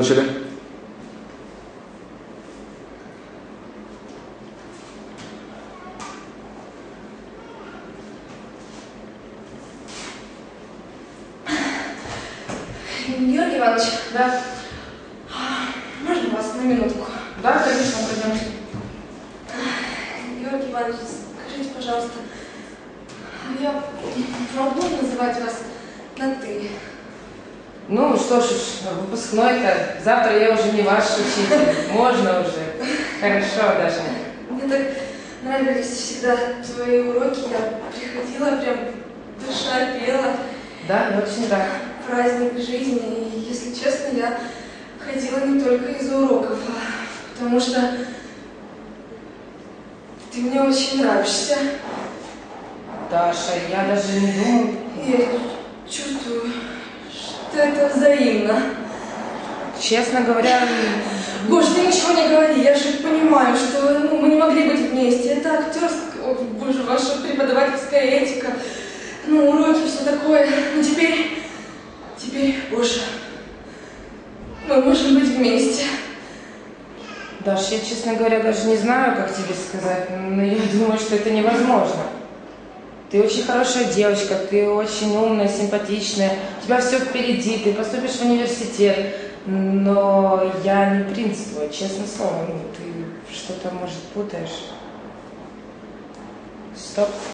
Начали. Георгий Иванович, Да, можно вас на минутку? да, конечно, пойдем. Георгий Иванович, скажите, пожалуйста, я могу называть вас на «ты»? Ну, что ж, выпускной-то. Завтра я уже не ваш учитель. Можно уже. Хорошо даже. Мне так нравились всегда твои уроки, я приходила прям, душа пела, Да, я очень рад. праздник жизни. И, если честно, я ходила не только из-за уроков, а потому что ты мне очень нравишься. Даша, я даже не думал. Я чувствую, это взаимно. Честно говоря, Боже, ты ничего не говори, я же понимаю, что ну, мы не могли быть вместе. Это актерская, о, боже, ваша преподавательская этика, ну, уроки, все такое. Но теперь, теперь, боже, мы можем быть вместе. Даш, я, честно говоря, даже не знаю, как тебе сказать, но я думаю, что это невозможно. Ты очень хорошая девочка, ты очень умная, симпатичная, у тебя все впереди, ты поступишь в университет, но я не принц твой, честное слово, ну, ты что-то, может, путаешь. Стоп.